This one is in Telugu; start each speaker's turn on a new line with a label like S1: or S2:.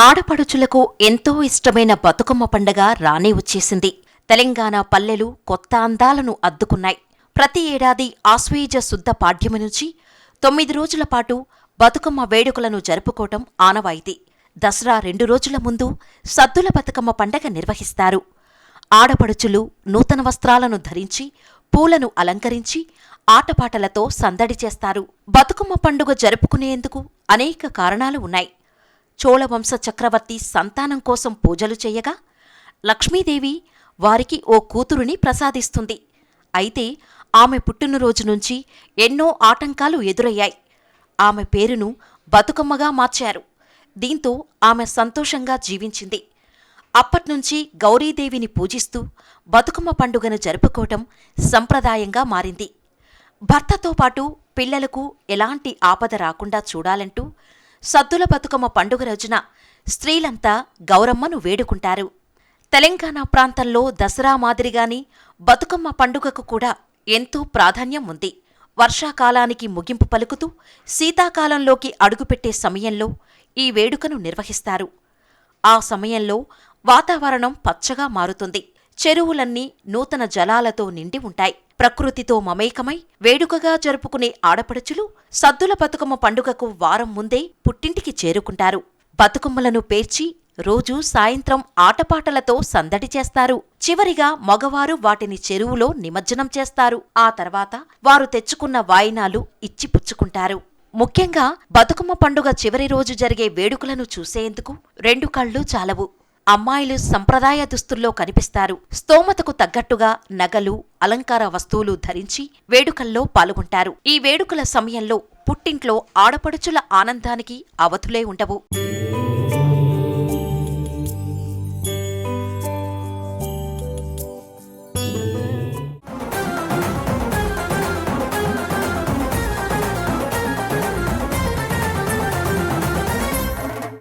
S1: ఆడపడుచులకు ఎంతో ఇష్టమైన బతుకమ్మ పండగ రానే వచ్చేసింది. తెలంగాణ పల్లెలు కొత్త అందాలను అద్దుకున్నాయి. ప్రతి ఏడాది ఆశ్వయుజ శుద్ధ పాఠ్యము నుంచి తొమ్మిది రోజుల పాటు బతుకమ్మ వేడుకలను జరుపుకోవటం ఆనవాయితీ. దసరా రెండు రోజుల ముందు సద్దుల బతుకమ్మ పండగ నిర్వహిస్తారు. ఆడపడుచులు నూతన వస్త్రాలను ధరించి పూలను అలంకరించి ఆటపాటలతో సందడి చేస్తారు. బతుకమ్మ పండుగ జరుపుకునేందుకు అనేక కారణాలు ఉన్నాయి. చోళవంశ చక్రవర్తి సంతానం కోసం పూజలు చేయగా లక్ష్మీదేవి వారికి ఓ కూతురుని ప్రసాదిస్తుంది. అయితే ఆమె పుట్టినరోజు నుంచి ఎన్నో ఆటంకాలు ఎదురయ్యాయి. ఆమె పేరును బతుకమ్మగా మార్చారు. దీంతో ఆమె సంతోషంగా జీవించింది. అప్పట్నుంచి గౌరీదేవిని పూజిస్తూ బతుకమ్మ పండుగను జరుపుకోవటం సంప్రదాయంగా మారింది. భర్తతో పాటు పిల్లలకు ఎలాంటి ఆపద రాకుండా చూడాలంటూ సద్దుల బతుకమ్మ పండుగ రోజున స్త్రీలంతా గౌరమ్మను వేడుకుంటారు. తెలంగాణ ప్రాంతంలో దసరా మాదిరిగాని బతుకమ్మ పండుగకు కూడా ఎంతో ప్రాధాన్యం ఉంది. వర్షాకాలానికి ముగింపు పలుకుతూ శీతాకాలంలోకి అడుగుపెట్టే సమయంలో ఈ వేడుకను నిర్వహిస్తారు. ఆ సమయంలో వాతావరణం పచ్చగా మారుతుంది. చెరువులన్నీ నూతన జలాలతో నిండి ఉంటాయి. ప్రకృతితో మమేకమై వేడుకగా జరుపుకునే ఆడపడుచులు సద్దుల బతుకమ్మ పండుగకు వారం ముందే పుట్టింటికి చేరుకుంటారు. బతుకమ్మలను పేర్చి రోజూ సాయంత్రం ఆటపాటలతో సందడి చేస్తారు. చివరిగా మగవారు వాటిని చెరువులో నిమజ్జనం చేస్తారు. ఆ తర్వాత వారు తెచ్చుకున్న వాయినాలు ఇచ్చిపుచ్చుకుంటారు. ముఖ్యంగా బతుకమ్మ పండుగ చివరి రోజు జరిగే వేడుకలను చూసేందుకు రెండు కళ్ళు చాలవు. అమ్మాయిలు సంప్రదాయ దుస్తుల్లో కనిపిస్తారు. స్తోమతకు తగ్గట్టుగా నగలు అలంకార వస్తువులు ధరించి వేడుకల్లో పాల్గొంటారు. ఈ వేడుకల సమయంలో పుట్టింట్లో ఆడపడుచుల ఆనందానికి అవధులే ఉండవు.